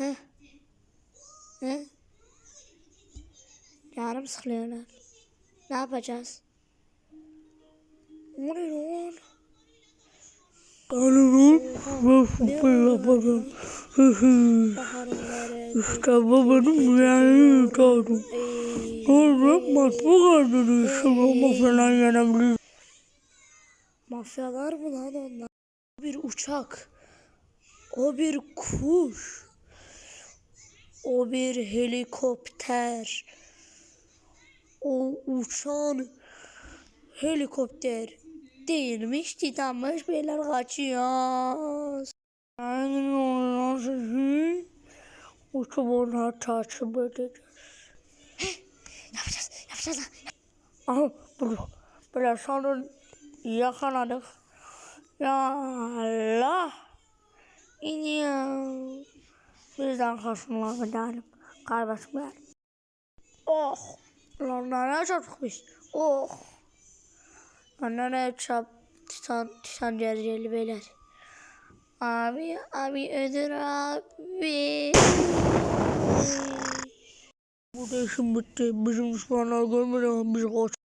He? He? Yarım sıkılıyorlar. Ne yapacağız? Ne lan? Ananın ve fıfı yaparım. Hı hı. Baharım nerede? İşte babanın rüyayı kaldım. Sonra matbu kardını sıvama falan yenebilir. Mafyalar mı lan onlar? Bir uçak. O bir kuş. O bir helikopter. O uçan helikopter değilmiş titanmış beyler kaçıyoruz. Aynen olan sizi uçumuna takip edeceğiz. Yapacağız yapacağız lan. Aha burada. Böyle sonra yakaladık. Ya Bizden kaçınlar gidelim. Kardeşim benim. Oh. Lan nereye çarptık biz? Oh. Lan nereye çarp? Titan, titan dereceli beyler. Abi, abi ödür abi. Bu da işim bitti. Bizim düşmanlar görmeden bizi kaç.